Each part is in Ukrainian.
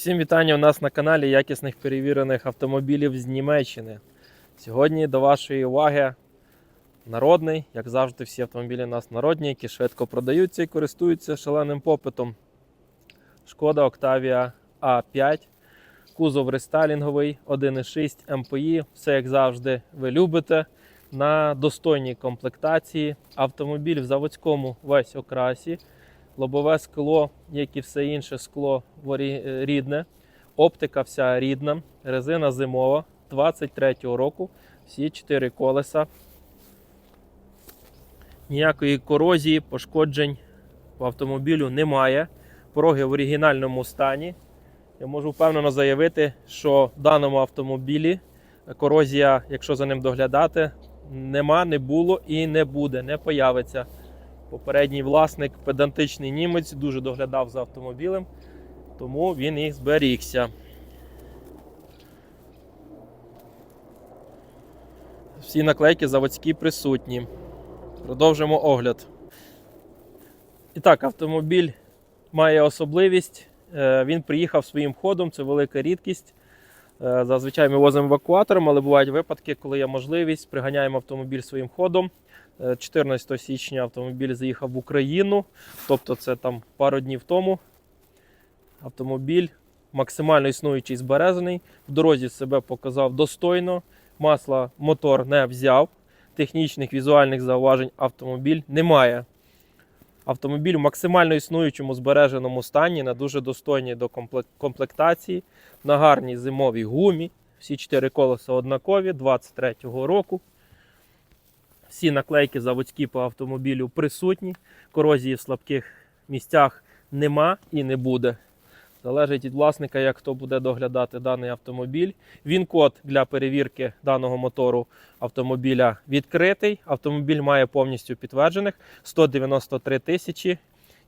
Всім вітання у нас на каналі якісних перевірених автомобілів з Німеччини. Сьогодні до вашої уваги народний, як завжди, всі автомобілі у нас народні, які швидко продаються і користуються шаленим попитом. Шкода Octavia A5, кузов рестайлінговий, 1.6 МПІ, все як завжди, ви любите. На достойній комплектації. Автомобіль в заводському весь окрасі. Лобове скло, як і все інше скло е, рідне. Оптика вся рідна, резина зимова 23-го року. Всі 4 колеса. Ніякої корозії, пошкоджень в автомобілю немає. Пороги в оригінальному стані. Я можу впевнено заявити, що в даному автомобілі корозія, якщо за ним доглядати, нема, не було і не буде, не появиться. Попередній власник, педантичний німець, дуже доглядав за автомобілем, тому він і зберігся. Всі наклейки заводські присутні. Продовжимо огляд. І так, автомобіль має особливість. е, Він приїхав своїм ходом, це велика рідкість. Е, Зазвичай ми возимо евакуатором, але бувають випадки, коли є можливість, приганяємо автомобіль своїм ходом. Е, 14 січня автомобіль заїхав в Україну, тобто це там пару днів тому. Автомобіль максимально існуючий збережений, в дорозі себе показав достойно, масла мотор не взяв, технічних візуальних зауважень автомобіль немає. Автомобіль в максимально існуючому збереженому стані, на дуже достойній до комплектації, на гарній зимовій гумі. Всі чотири колеса однакові 23-го року. Всі наклейки заводські по автомобілю присутні. Корозії в слабких місцях нема і не буде. Залежить від власника, як хто буде доглядати даний автомобіль. Він код для перевірки даного мотору автомобіля відкритий. Автомобіль має повністю підтверджених 193 тисячі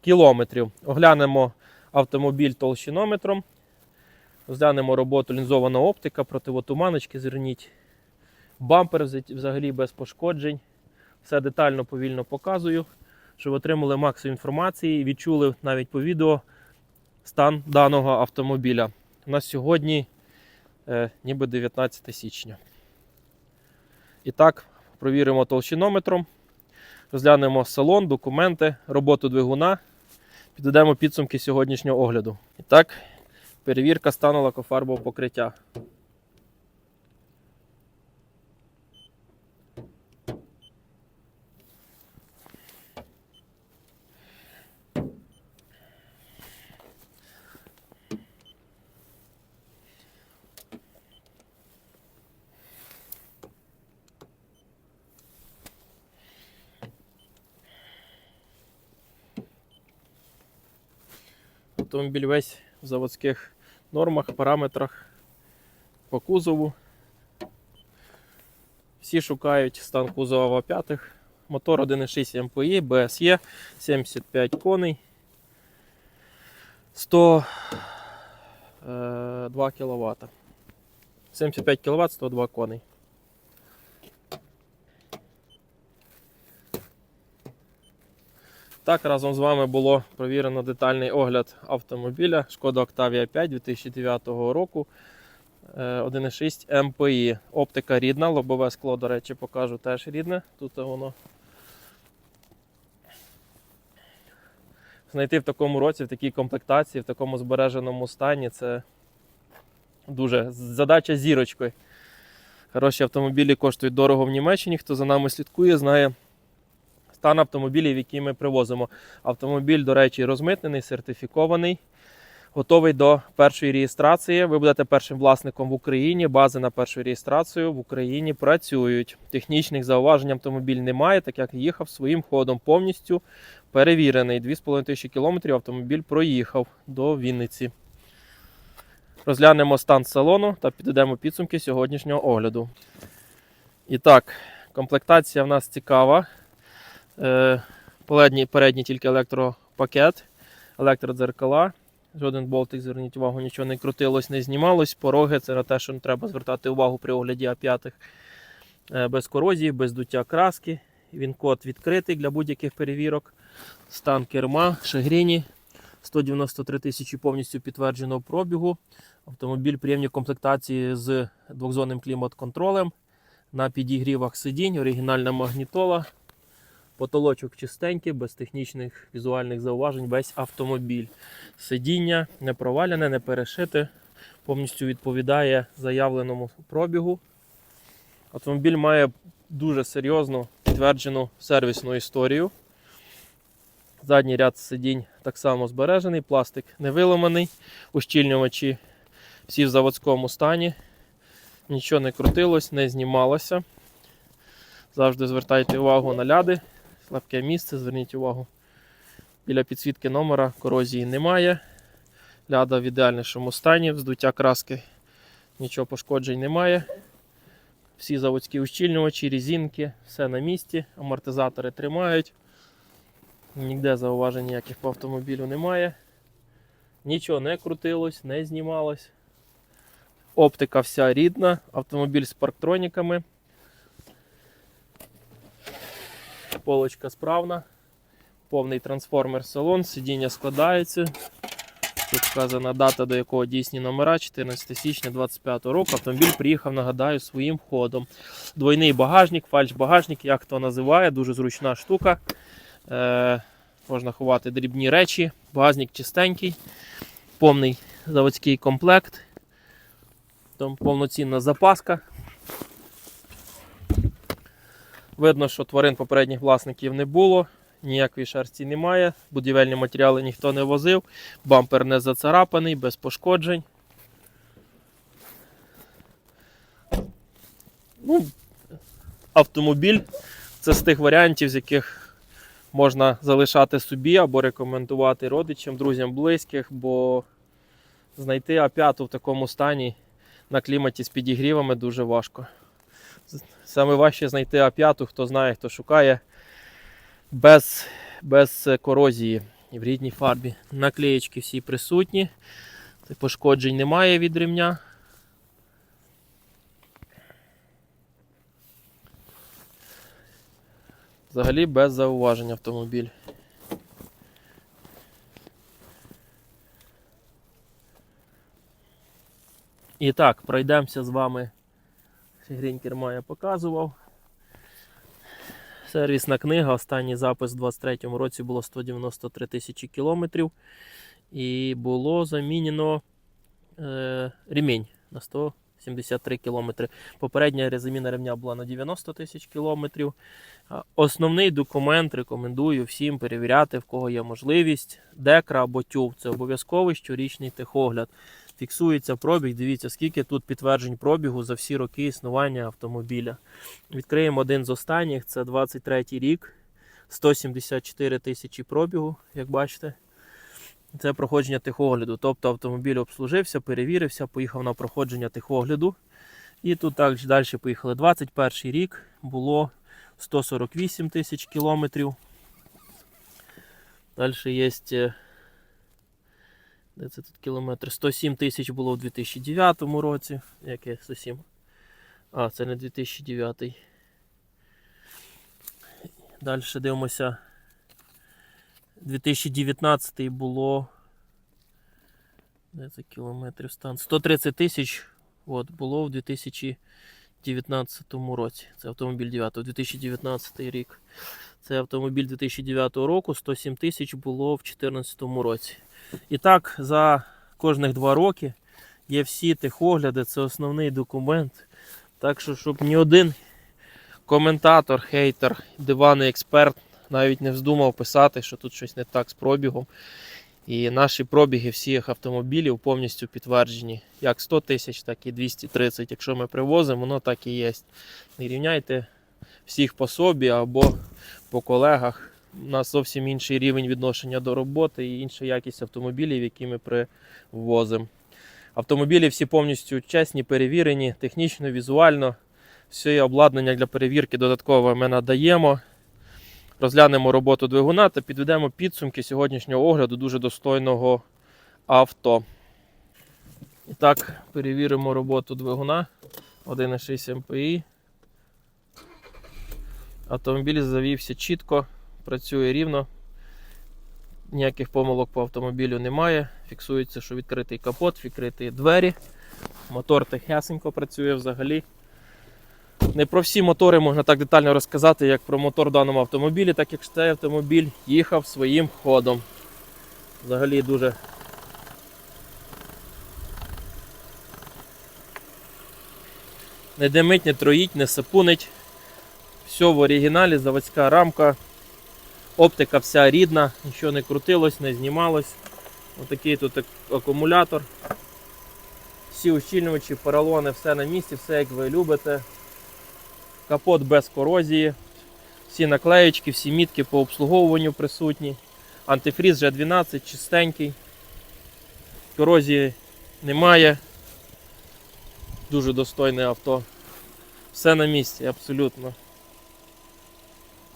кілометрів. Оглянемо автомобіль толщинометром. Розглянемо роботу лінзована оптика, противотуманочки, зверніть. Бампер взагалі без пошкоджень. Все детально, повільно показую, щоб отримали максимум інформації і відчули навіть по відео стан даного автомобіля. У нас сьогодні е, ніби 19 січня. І так, провіримо толщинометром, розглянемо салон, документи, роботу двигуна, підведемо підсумки сьогоднішнього огляду. І так, перевірка стану лакофарбового покриття. Автомобіль весь в заводських нормах, параметрах по кузову. Всі шукають стан кузова в А5. Мотор 1.6 МПІ, БСЄ, 75 коней, 102 кВт. 75 кВт, 102 коней. Так, разом з вами було провірено детальний огляд автомобіля Шкода Octavia 5 2009 року. Е, 1.6 МПІ. Оптика рідна, лобове скло, до речі, покажу теж рідне. Тут воно. Знайти в такому році, в такій комплектації, в такому збереженому стані це дуже задача зірочкою. Хороші автомобілі коштують дорого в Німеччині. Хто за нами слідкує, знає стан автомобілів, які ми привозимо. Автомобіль, до речі, розмитнений, сертифікований, готовий до першої реєстрації. Ви будете першим власником в Україні. Бази на першу реєстрацію в Україні працюють. Технічних зауважень автомобіль немає, так як їхав своїм ходом повністю перевірений. 2,5 тисячі кілометрів автомобіль проїхав до Вінниці. Розглянемо стан салону та підведемо підсумки сьогоднішнього огляду. І так, комплектація в нас цікава. Е, Передній, передній тільки електропакет, електродзеркала. Жоден болтик, зверніть увагу, нічого не крутилось, не знімалось. Пороги це на те, що треба звертати увагу при огляді А5. Е, Без корозії, без дуття краски. Він код відкритий для будь-яких перевірок. Стан керма, шагріні, 193 тисячі повністю підтвердженого пробігу. Автомобіль приємні комплектації з двохзонним клімат-контролем. На підігрівах сидінь, оригінальна магнітола. Потолочок чистенький, без технічних візуальних зауважень, весь автомобіль. Сидіння не провалене, не перешите, повністю відповідає заявленому пробігу. Автомобіль має дуже серйозну підтверджену сервісну історію. Задній ряд сидінь так само збережений, пластик не виламаний, ущільнювачі всі в заводському стані. Нічого не крутилось, не знімалося. Завжди звертайте увагу на ляди, слабке місце, зверніть увагу. Біля підсвітки номера корозії немає. Ляда в ідеальнішому стані, вздуття краски, нічого пошкоджень немає. Всі заводські ущільнювачі, різинки, все на місці, амортизатори тримають. Ніде зауважень ніяких по автомобілю немає. Нічого не крутилось, не знімалось. Оптика вся рідна, автомобіль з парктроніками. Полочка справна, повний трансформер салон, сидіння складається. Тут вказана дата, до якого дійсні номера 14 січня 25 року. Автомобіль приїхав, нагадаю, своїм ходом. Двойний багажник, фальш-багажник, як хто називає, дуже зручна штука. Е, можна ховати дрібні речі, багажник чистенький, повний заводський комплект. Там повноцінна запаска. Видно, що тварин попередніх власників не було, ніякої шерсті немає, будівельні матеріали ніхто не возив, бампер не зацарапаний, без пошкоджень. Ну, автомобіль це з тих варіантів, з яких можна залишати собі або рекомендувати родичам, друзям, близьких, бо знайти А5 в такому стані на кліматі з підігрівами дуже важко. Саме важче знайти А5, хто знає, хто шукає без, без корозії в рідній фарбі. Наклеєчки всі присутні. Пошкоджень немає від ремня. Взагалі без зауважень автомобіль. І так, пройдемося з вами. Грінь керма я показував. Сервісна книга. Останній запис у 2023 році було 193 тисячі кілометрів. І було замінено е, ремінь на 173 кілометри. Попередня заміна ремня була на 90 тисяч кілометрів. Основний документ рекомендую всім перевіряти, в кого є можливість. Декра або тюв це обов'язковий щорічний техогляд. Фіксується пробіг. Дивіться, скільки тут підтверджень пробігу за всі роки існування автомобіля. Відкриємо один з останніх, це 23 рік, 174 тисячі пробігу, як бачите. Це проходження техогляду. Тобто автомобіль обслужився, перевірився, поїхав на проходження техогляду. І тут також далі поїхали. 21 рік було 148 тисяч кілометрів. Далі є. Де це тут кілометр? 107 тисяч було в 2009 році. Яке 107? А, це не 2009. Далі дивимося. 2019 було. Де це кілометрів стан? 130 тисяч от, було в 2019 році. Це автомобіль 9 2019 рік. Це автомобіль 2009 року, 107 тисяч було в 2014 році. І так, за кожних два роки є всі техогляди, це основний документ. Так що, щоб ні один коментатор, хейтер, диванний експерт навіть не вздумав писати, що тут щось не так з пробігом. І наші пробіги всіх автомобілів повністю підтверджені. Як 100 тисяч, так і 230. Якщо ми привозимо, воно так і є. Не рівняйте всіх по собі або по колегах. У нас зовсім інший рівень відношення до роботи і інша якість автомобілів, які ми привозимо. Автомобілі всі повністю чесні, перевірені, технічно, візуально. Все обладнання для перевірки додатково ми надаємо. Розглянемо роботу двигуна та підведемо підсумки сьогоднішнього огляду дуже достойного авто. І так, перевіримо роботу двигуна 1,6 МПІ. Автомобіль завівся чітко, працює рівно. Ніяких помилок по автомобілю немає. Фіксується, що відкритий капот, відкриті двері. Мотор тихесенько працює взагалі. Не про всі мотори можна так детально розказати, як про мотор в даному автомобілі, так як цей автомобіль їхав своїм ходом. Взагалі дуже не димить, не троїть, не сапунить. Все в оригіналі, заводська рамка. Оптика вся рідна, нічого не крутилось, не знімалось. Отакий тут акумулятор. Всі ущільнювачі, поролони, все на місці, все як ви любите. Капот без корозії. Всі наклеєчки, всі мітки по обслуговуванню присутні. Антифріз G12 чистенький. Корозії немає. Дуже достойне авто. Все на місці, абсолютно.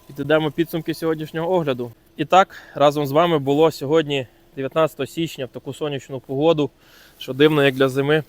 Підведемо підсумки сьогоднішнього огляду. І так, разом з вами було сьогодні 19 січня в таку сонячну погоду, що дивно, як для зими.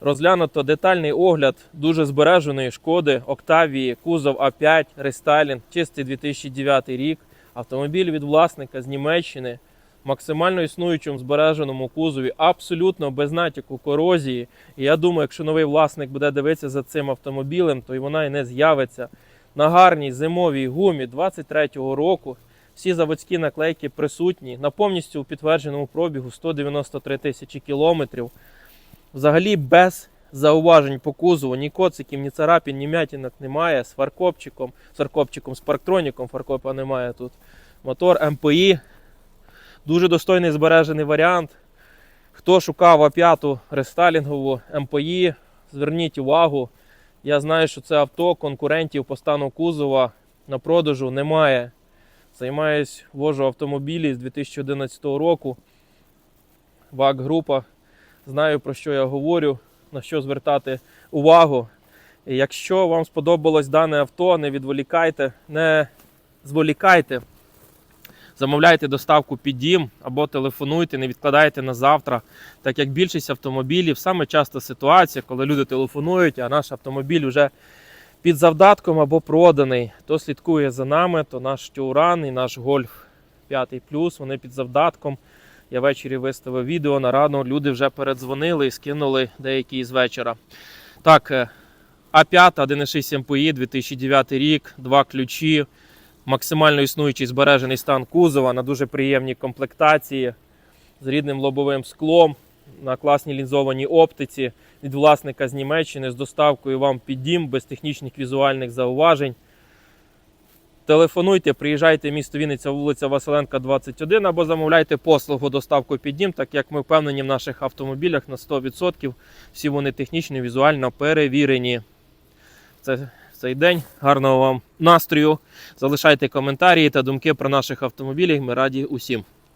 Розглянуто детальний огляд дуже збереженої шкоди Октавії, кузов А5, рестайлінг, чистий 2009 рік. Автомобіль від власника з Німеччини, в максимально існуючому збереженому кузові, абсолютно без натяку корозії. І я думаю, якщо новий власник буде дивитися за цим автомобілем, то й вона і не з'явиться. На гарній зимовій гумі 23-го року. Всі заводські наклейки присутні на повністю у підтвердженому пробігу 193 тисячі кілометрів. Взагалі без зауважень по кузову, ні коциків, ні царапін, ні м'ятінок немає. З фаркопчиком, з фаркопчиком, з парктроніком, фаркопа немає тут. Мотор МПІ. Дуже достойний збережений варіант. Хто шукав А5 рестайлінгову МПІ, зверніть увагу. Я знаю, що це авто конкурентів по стану кузова на продажу немає. Займаюсь, вожу автомобілі з 2011 року. ВАК група. Знаю про що я говорю, на що звертати увагу. І якщо вам сподобалось дане авто, не відволікайте, не зволікайте. Замовляйте доставку під дім або телефонуйте, не відкладайте на завтра. Так як більшість автомобілів, саме часто ситуація, коли люди телефонують, а наш автомобіль вже під завдатком або проданий, то слідкує за нами, то наш Тюран і наш Гольф 5 Плюс, вони під завдатком. Я ввечері виставив відео на рано. Люди вже передзвонили і скинули деякі з вечора. Так, е, А5 1.6 MPI 2009 рік, два ключі, максимально існуючий збережений стан кузова на дуже приємній комплектації з рідним лобовим склом, на класній лінзованій оптиці від власника з Німеччини з доставкою вам під дім без технічних візуальних зауважень. Телефонуйте, приїжджайте в місто Вінниця, вулиця Василенка, 21 або замовляйте послугу доставку під дім, так як ми впевнені в наших автомобілях на 100%. Всі вони технічно, візуально перевірені. Це цей день. Гарного вам настрою. Залишайте коментарі та думки про наших автомобілів. Ми раді усім.